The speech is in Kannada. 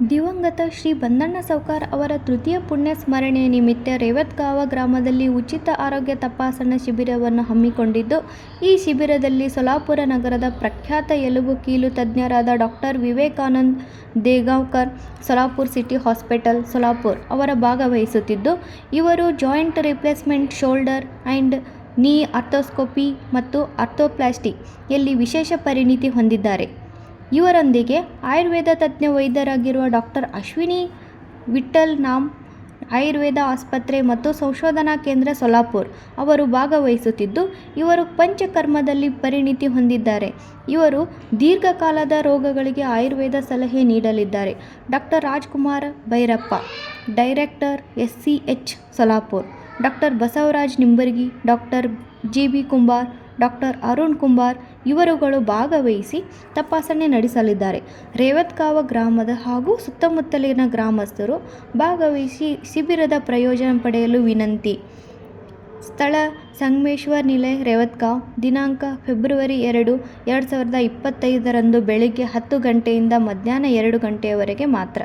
ದಿವಂಗತ ಶ್ರೀ ಬಂದಣ್ಣ ಸೌಕಾರ್ ಅವರ ತೃತೀಯ ಪುಣ್ಯ ಸ್ಮರಣೆಯ ನಿಮಿತ್ತ ರೇವತ್ಗಾವ ಗ್ರಾಮದಲ್ಲಿ ಉಚಿತ ಆರೋಗ್ಯ ತಪಾಸಣಾ ಶಿಬಿರವನ್ನು ಹಮ್ಮಿಕೊಂಡಿದ್ದು, ಈ ಶಿಬಿರದಲ್ಲಿ ಸೊಲಾಪುರ ನಗರದ ಪ್ರಖ್ಯಾತ ಎಲುಬು ಕೀಲು ತಜ್ಞರಾದ doctor Vivekanand Degaonkar, Solapur city hospital, Solapur ಅವರ ಭಾಗವಹಿಸುತ್ತಿದ್ದು, ಇವರು ಜಾಯಿಂಟ್ ರಿಪ್ಲೇಸ್ಮೆಂಟ್, ಶೋಲ್ಡರ್ ಆ್ಯಂಡ್ ನೀ ಅರ್ಥೋಸ್ಕೋಪಿ ಮತ್ತು ಆರ್ಥ್ರೋಪ್ಲಾಸ್ಟಿ ಎಲ್ಲಿ ವಿಶೇಷ ಪರಿಣಿತಿ ಹೊಂದಿದ್ದಾರೆ. ಇವರೊಂದಿಗೆ ಆಯುರ್ವೇದ ತಜ್ಞ ವೈದ್ಯರಾಗಿರುವ ಡಾಕ್ಟರ್ ಅಶ್ವಿನಿ ವಿಠ್ಠಲನಾಮ್, ಆಯುರ್ವೇದ ಆಸ್ಪತ್ರೆ ಮತ್ತು ಸಂಶೋಧನಾ ಕೇಂದ್ರ, ಸೊಲಾಪುರ್ ಅವರು ಭಾಗವಹಿಸುತ್ತಿದ್ದು, ಇವರು ಪಂಚಕರ್ಮದಲ್ಲಿ ಪರಿಣಿತಿ ಹೊಂದಿದ್ದಾರೆ. ಇವರು ದೀರ್ಘಕಾಲದ ರೋಗಗಳಿಗೆ ಆಯುರ್ವೇದ ಸಲಹೆ ನೀಡಲಿದ್ದಾರೆ. Doctor Rajkumar Bhairappa, director, ACCH Solapur doctor Basavaraj Nimbargi doctor GB Kumbara, doctor Arun Kumar ಇವರುಗಳು ಭಾಗವಹಿಸಿ ತಪಾಸಣೆ ನಡೆಸಲಿದ್ದಾರೆ. ರೇವತ್ಕಾವ ಗ್ರಾಮದ ಹಾಗೂ ಸುತ್ತಮುತ್ತಲಿನ ಗ್ರಾಮಸ್ಥರು ಭಾಗವಹಿಸಿ ಶಿಬಿರದ ಪ್ರಯೋಜನ ಪಡೆಯಲು ವಿನಂತಿ. ಸ್ಥಳ: ಸಂಗಮೇಶ್ವರ್ ನಿಲಯ, ರೇವತ್ಕಾವ್ ದಿನಾಂಕ: ಫೆಬ್ರವರಿ ಎರಡು, ಎರಡು ಸಾವಿರದ ಇಪ್ಪತ್ತೈದರಂದು ಬೆಳಿಗ್ಗೆ ಹತ್ತು ಗಂಟೆಯಿಂದ ಮಧ್ಯಾಹ್ನ ಎರಡು ಗಂಟೆಯವರೆಗೆ ಮಾತ್ರ.